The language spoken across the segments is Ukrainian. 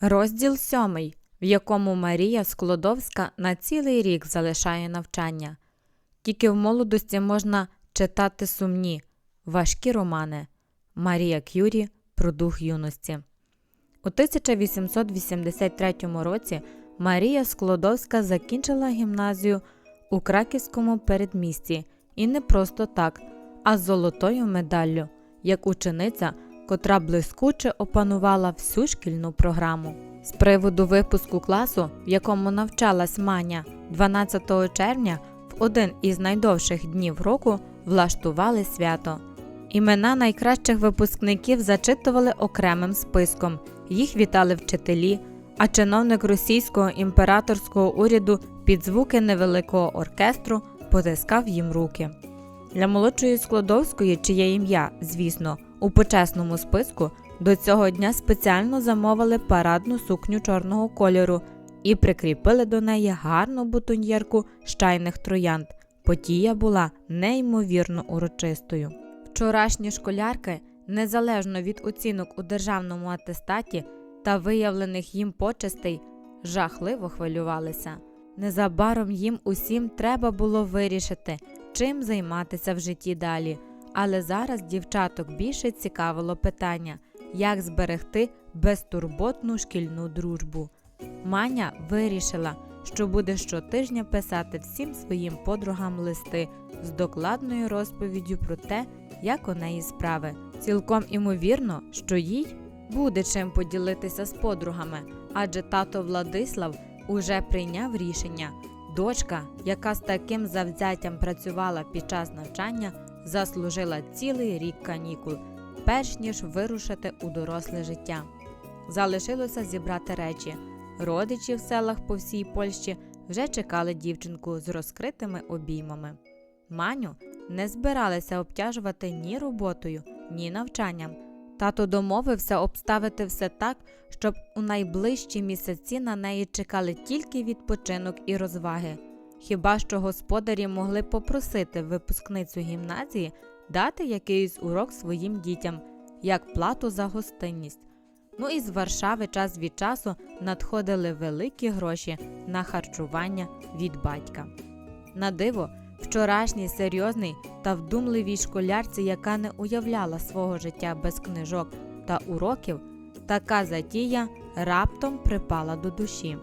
Розділ сьомий, в якому Марія Склодовська на цілий рік залишає навчання. Тільки в молодості можна читати сумні, важкі романи. Марія Кюрі про дух юності. У 1883 році Марія Склодовська закінчила гімназію у Краківському передмісті і не просто так, а з золотою медаллю, як учениця, котра блискуче опанувала всю шкільну програму. З приводу випуску класу, в якому навчалась Маня 12 червня, в один із найдовших днів року влаштували свято. Імена найкращих випускників зачитували окремим списком, їх вітали вчителі, а чиновник російського імператорського уряду під звуки невеликого оркестру потискав їм руки. Для молодшої Складовської, чиє ім'я, звісно, у почесному списку, до цього дня спеціально замовили парадну сукню чорного кольору і прикріпили до неї гарну бутоньєрку з чайних троянд. Подія була неймовірно урочистою. Вчорашні школярки, незалежно від оцінок у державному атестаті та виявлених їм почестей, жахливо хвилювалися. Незабаром їм усім треба було вирішити, чим займатися в житті далі. Але зараз дівчаток більше цікавило питання, як зберегти безтурботну шкільну дружбу. Маня вирішила, що буде щотижня писати всім своїм подругам листи з докладною розповіддю про те, як у неї справи. Цілком імовірно, що їй буде чим поділитися з подругами, адже тато Владислав уже прийняв рішення. Дочка, яка з таким завзяттям працювала під час навчання, заслужила цілий рік канікул, перш ніж вирушити у доросле життя. Залишилося зібрати речі. Родичі в селах по всій Польщі вже чекали дівчинку з розкритими обіймами. Маню не збиралися обтяжувати ні роботою, ні навчанням. Тато домовився обставити все так, щоб у найближчі місяці на неї чекали тільки відпочинок і розваги. Хіба що господарі могли попросити випускницю гімназії дати якийсь урок своїм дітям, як плату за гостинність. Ну і з Варшави час від часу надходили великі гроші на харчування від батька. На диво, вчорашній серйозний та вдумливій школярці, яка не уявляла свого життя без книжок та уроків, така затія раптом припала до душі.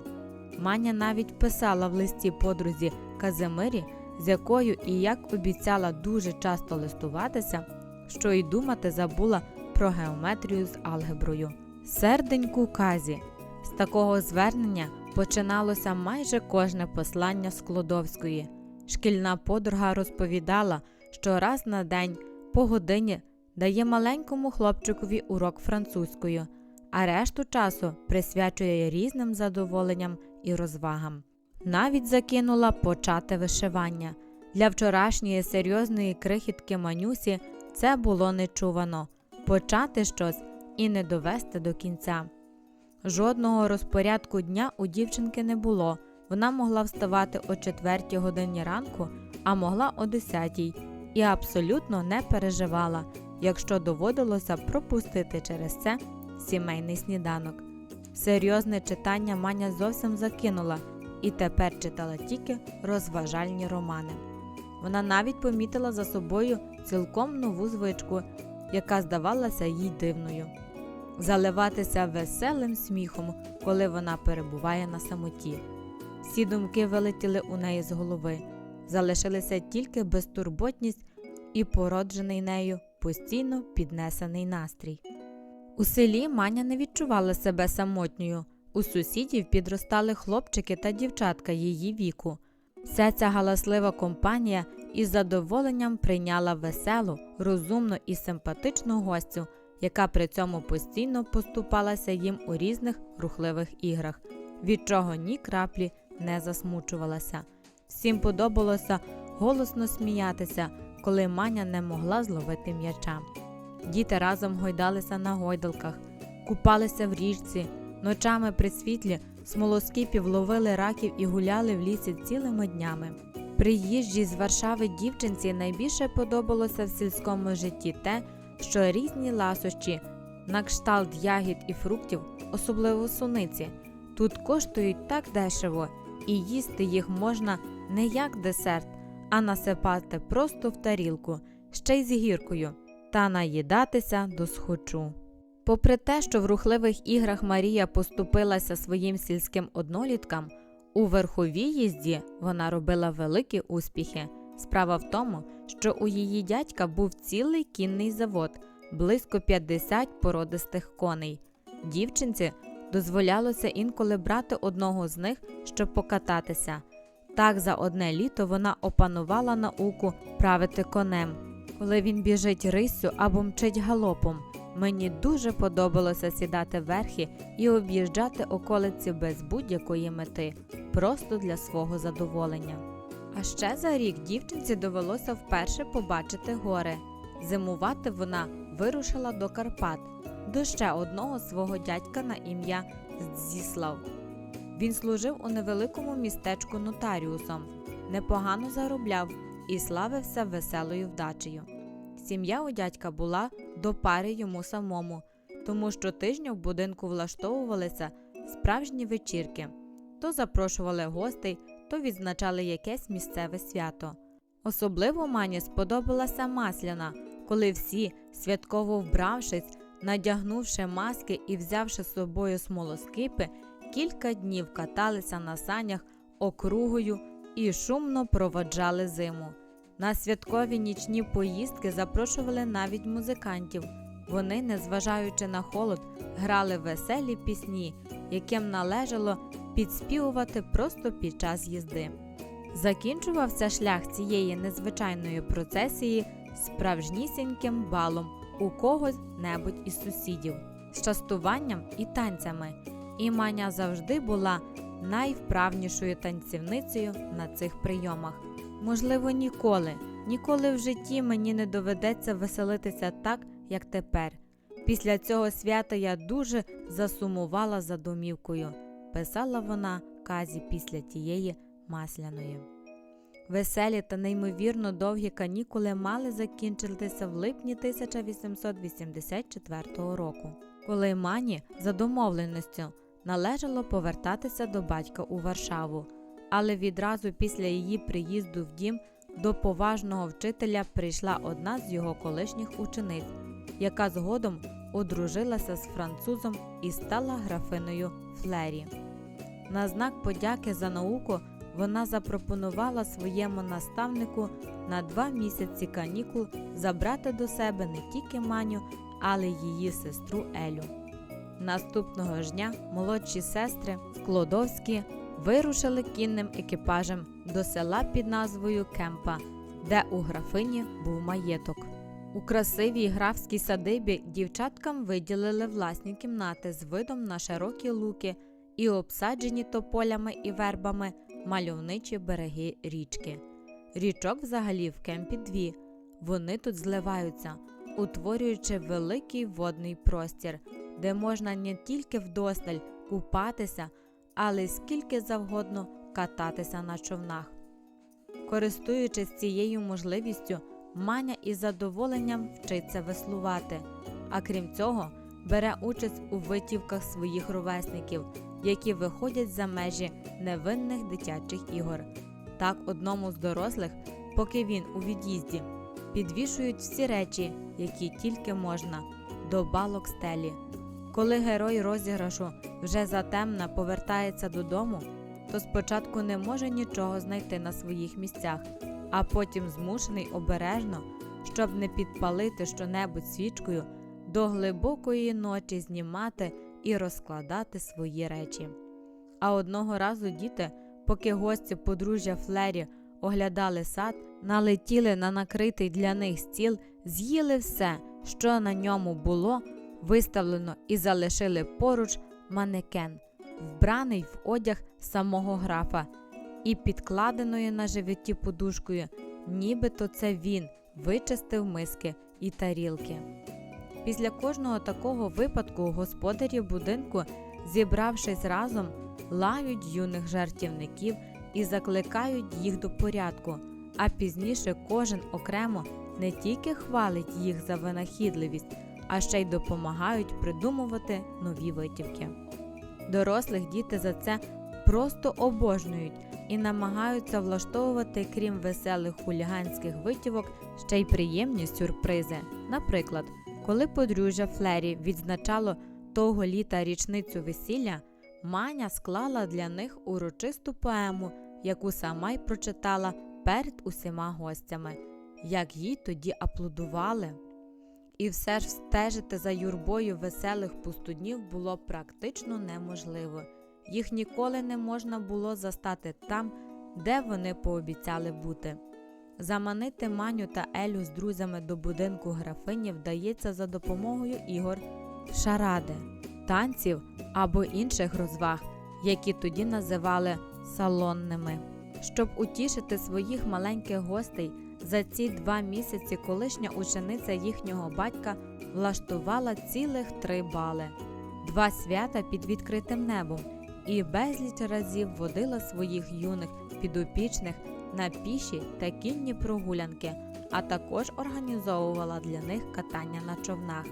Маня навіть писала в листі подрузі Казимирі, з якою і як обіцяла дуже часто листуватися, що й думати забула про геометрію з алгеброю. Серденьку казі. З такого звернення починалося майже кожне послання Склодовської. Шкільна подруга розповідала, що раз на день по годині дає маленькому хлопчикові урок французькою, а решту часу присвячує різним задоволенням і розвагам. Навіть закинула почати вишивання. Для вчорашньої серйозної крихітки Манюсі це було нечувано почати щось і не довести до кінця. Жодного розпорядку дня у дівчинки не було. Вона могла вставати о 4 годині ранку, а могла о 10 і абсолютно не переживала, якщо доводилося пропустити через це сімейний сніданок. Серйозне читання Маня зовсім закинула і тепер читала тільки розважальні романи. Вона навіть помітила за собою цілком нову звичку, яка здавалася їй дивною заливатися веселим сміхом, коли вона перебуває на самоті. Всі думки вилетіли у неї з голови, залишилися тільки безтурботність і породжений нею постійно піднесений настрій. У селі Маня не відчувала себе самотньою. У сусідів підростали хлопчики та дівчатка її віку. Вся ця галаслива компанія із задоволенням прийняла веселу, розумну і симпатичну гостю, яка при цьому постійно поступалася їм у різних рухливих іграх, від чого ні краплі не засмучувалася. Всім подобалося голосно сміятися, коли Маня не могла зловити м'яча. Діти разом гойдалися на гойдалках, купалися в річці, ночами при світлі смолоскипів ловили раків і гуляли в лісі цілими днями. Приїжджій з Варшави дівчинці найбільше подобалося в сільському житті те, що різні ласощі на кшталт ягід і фруктів, особливо суниці. Тут коштують так дешево, і їсти їх можна не як десерт, а насипати просто в тарілку, ще й з гіркою, та наїдатися до схочу. Попри те, що в рухливих іграх Марія поступилася своїм сільським одноліткам, у верховій їзді вона робила великі успіхи. Справа в тому, що у її дядька був цілий кінний завод, близько 50 породистих коней. Дівчинці дозволялося інколи брати одного з них, щоб покататися. Так за одне літо вона опанувала науку правити конем, коли він біжить риссю або мчить галопом. Мені дуже подобалося сідати верхи і об'їжджати околиці без будь-якої мети, просто для свого задоволення. А ще за рік дівчинці довелося вперше побачити гори. Зимувати вона вирушила до Карпат, до ще одного свого дядька на ім'я Зіслав. Він служив у невеликому містечку нотаріусом, непогано заробляв і славився веселою вдачею. Сім'я у дядька була до пари йому самому, тому що тижня в будинку влаштовувалися справжні вечірки, то запрошували гостей, то відзначали якесь місцеве свято. Особливо мані сподобалася масляна, коли всі, святково вбравшись, надягнувши маски і взявши з собою смолоскипи, кілька днів каталися на санях округою і шумно проводжали зиму. На святкові нічні поїздки запрошували навіть музикантів. Вони, незважаючи на холод, грали веселі пісні, яким належало підспівувати просто під час їзди. Закінчувався шлях цієї незвичайної процесії справжнісіньким балом у когось небудь із сусідів, з частуванням і танцями. І Маня завжди була найвправнішою танцівницею на цих прийомах. Можливо, ніколи, ніколи в житті мені не доведеться веселитися так, як тепер. Після цього свята я дуже засумувала за домівкою, писала вона казі після тієї масляної. Веселі та неймовірно довгі канікули мали закінчитися в липні 1884 року, коли Мані за домовленістю належало повертатися до батька у Варшаву, але відразу після її приїзду в дім до поважного вчителя прийшла одна з його колишніх учениць, яка згодом одружилася з французом і стала графиною Флері. На знак подяки за науку вона запропонувала своєму наставнику на два місяці канікул забрати до себе не тільки Маню, але й її сестру Елю. Наступного ж дня молодші сестри Склодовські вирушили кінним екіпажем до села під назвою Кемпа, де у графині був маєток. У красивій графській садибі дівчаткам виділили власні кімнати з видом на широкі луки і обсаджені тополями і вербами мальовничі береги річки. Річок взагалі в кемпі дві. Вони тут зливаються, утворюючи великий водний простір, де можна не тільки вдосталь купатися, але скільки завгодно кататися на човнах. Користуючись цією можливістю, Маня із задоволенням вчиться веслувати, а крім цього, бере участь у витівках своїх ровесників, які виходять за межі невинних дитячих ігор. Так одному з дорослих, поки він у від'їзді, підвішують всі речі, які тільки можна, до балок стелі. Коли герой розіграшу вже затемна повертається додому, то спочатку не може нічого знайти на своїх місцях, а потім змушений обережно, щоб не підпалити щонебудь свічкою, до глибокої ночі знімати і розкладати свої речі. А одного разу діти, поки гості подружжя Флері оглядали сад, налетіли на накритий для них стіл, з'їли все, що на ньому було, виставлено і залишили поруч манекен, вбраний в одяг самого графа, і підкладеною на животі подушкою, нібито це він вичистив миски і тарілки. Після кожного такого випадку господарі будинку, зібравшись разом, лають юних жартівників і закликають їх до порядку, а пізніше кожен окремо не тільки хвалить їх за винахідливість, а ще й допомагають придумувати нові витівки. Дорослих діти за це просто обожнюють і намагаються влаштовувати, крім веселих хуліганських витівок, ще й приємні сюрпризи. Наприклад, коли подружжя Флері відзначало того літа річницю весілля, Маня склала для них урочисту поему, яку сама й прочитала перед усіма гостями, як їй тоді аплодували. І все ж стежити за юрбою веселих пустунів було практично неможливо. Їх ніколи не можна було застати там, де вони пообіцяли бути. Заманити Маню та Елю з друзями до будинку графині вдається за допомогою ігор шаради, танців або інших розваг, які тоді називали салонними. Щоб утішити своїх маленьких гостей, за ці два місяці колишня учениця їхнього батька влаштувала цілих три бали, два свята під відкритим небом і безліч разів водила своїх юних підопічних на піші та кінні прогулянки, а також організовувала для них катання на човнах.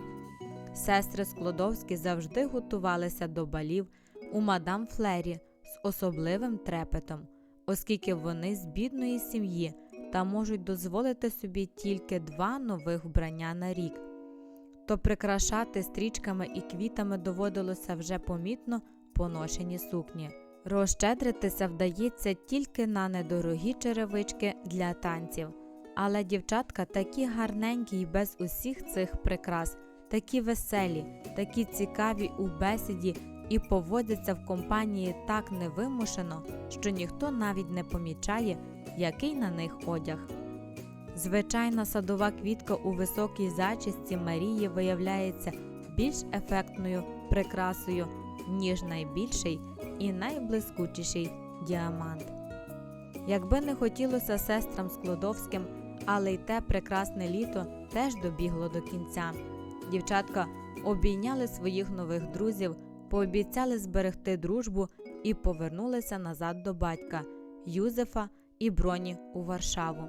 Сестри Склодовські завжди готувалися до балів у мадам Флері з особливим трепетом, оскільки вони з бідної сім'ї та можуть дозволити собі тільки два нових вбрання на рік. То прикрашати стрічками і квітами доводилося вже помітно поношені сукні. Розщедритися вдається тільки на недорогі черевички для танців. Але дівчатка такі гарненькі й без усіх цих прикрас, такі веселі, такі цікаві у бесіді і поводяться в компанії так невимушено, що ніхто навіть не помічає, який на них одяг. Звичайна садова квітка у високій зачісті Марії виявляється більш ефектною прикрасою, ніж найбільший і найблискучіший діамант. Якби не хотілося сестрам Склодовським, але й те прекрасне літо теж добігло до кінця. Дівчатка обійняли своїх нових друзів, пообіцяли зберегти дружбу і повернулися назад до батька Юзефа і Броні у Варшаву.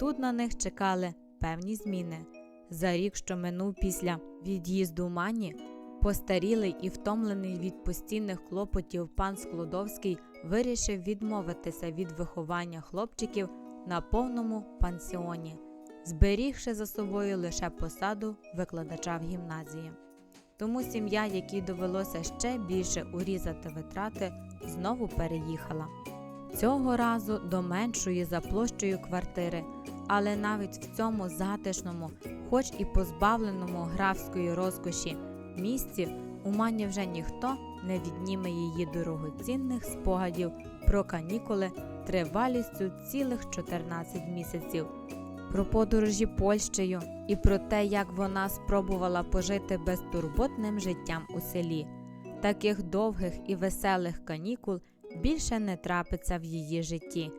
Тут на них чекали певні зміни. За рік, що минув після від'їзду Мані, постарілий і втомлений від постійних клопотів пан Склодовський вирішив відмовитися від виховання хлопчиків на повному пансіоні, зберігши за собою лише посаду викладача в гімназії. Тому сім'я, якій довелося ще більше урізати витрати, знову переїхала. Цього разу до меншої за площею квартири, але навіть в цьому затишному, хоч і позбавленому графської розкоші місці, у Мані вже ніхто не відніме її дорогоцінних спогадів про канікули тривалістю цілих 14 місяців, про подорожі Польщею і про те, як вона спробувала пожити безтурботним життям у селі. Таких довгих і веселих канікул більше не трапиться в її житті,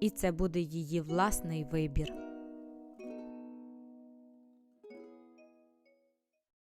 і це буде її власний вибір.